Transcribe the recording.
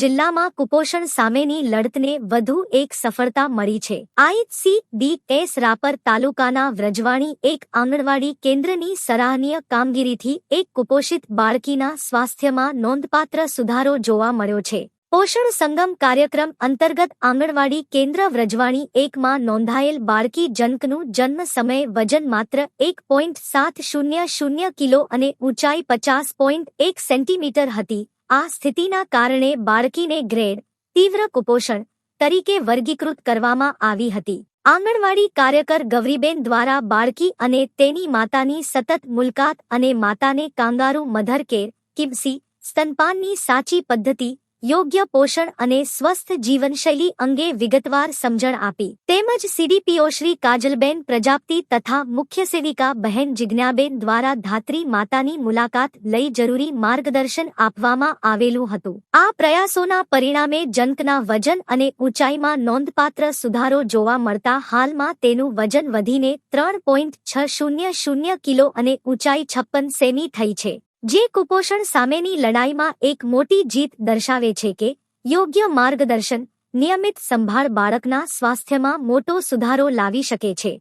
જિલ્લામાં કુપોષણ સામેની લડતને વધુ એક સફળતા મળી છે. આઈસી ડી એસ રાપર તાલુકાના વ્રજવાણી એક આંગણવાડી કેન્દ્રની સરાહનીય કામગીરીથી એક કુપોષિત બાળકીના સ્વાસ્થ્યમાં નોંધપાત્ર સુધારો જોવા મળ્યો છે. પોષણ સંગમ કાર્યક્રમ અંતર્ગત આંગણવાડી કેન્દ્ર વ્રજવાણી એકમાં નોંધાયેલ બાળકી જનકનું જન્મ સમયે વજન માત્ર એક પોઈન્ટ સાત શૂન્ય શૂન્ય કિલો અને ઊંચાઈ પચાસ પોઈન્ટ એક સેન્ટીમીટર હતી. આ સ્થિતિના કારણે બાળકીને ગ્રેડ, તીવ્ર કુપોષણ તરીકે વર્ગીકૃત કરવામાં આવી હતી. આંગણવાડી કાર્યકર ગૌરીબેન દ્વારા બાળકી અને તેની માતાની સતત મુલાકાત અને માતાને કાંગારૂ મધર કેર કિબસી, સ્તનપાનની સાચી પદ્ધતિ યોગ્ય પોષણ અને સ્વસ્થ જીવનશૈલી અંગે વિગતવાર સમજણ આપી. તેમજ સીડીપીઓ શ્રી કાજલબેન પ્રજાપતિ તથા મુખ્ય સેવિકા બહેન જિજ્ઞાબેન દ્વારા ધાત્રી માતાની મુલાકાત લઈ જરૂરી માર્ગદર્શન આપવામાં આવેલું હતું. આ પ્રયાસોના પરિણામે જંકના વજન અને ઊંચાઈમાં નોંધપાત્ર સુધારો જોવા મળતા હાલમાં તેનું વજન વધીને ત્રણ પોઈન્ટ છ શૂન્ય શૂન્ય કિલો અને ઊંચાઈ છપ્પન સેમી થઈ છે. જે કુપોષણ સામેની લડાઈમાં એક મોટી જીત દર્શાવે છે કે યોગ્ય માર્ગદર્શન, નિયમિત સંભાળ બાળકના સ્વાસ્થ્યમાં મોટો સુધારો લાવી શકે છે.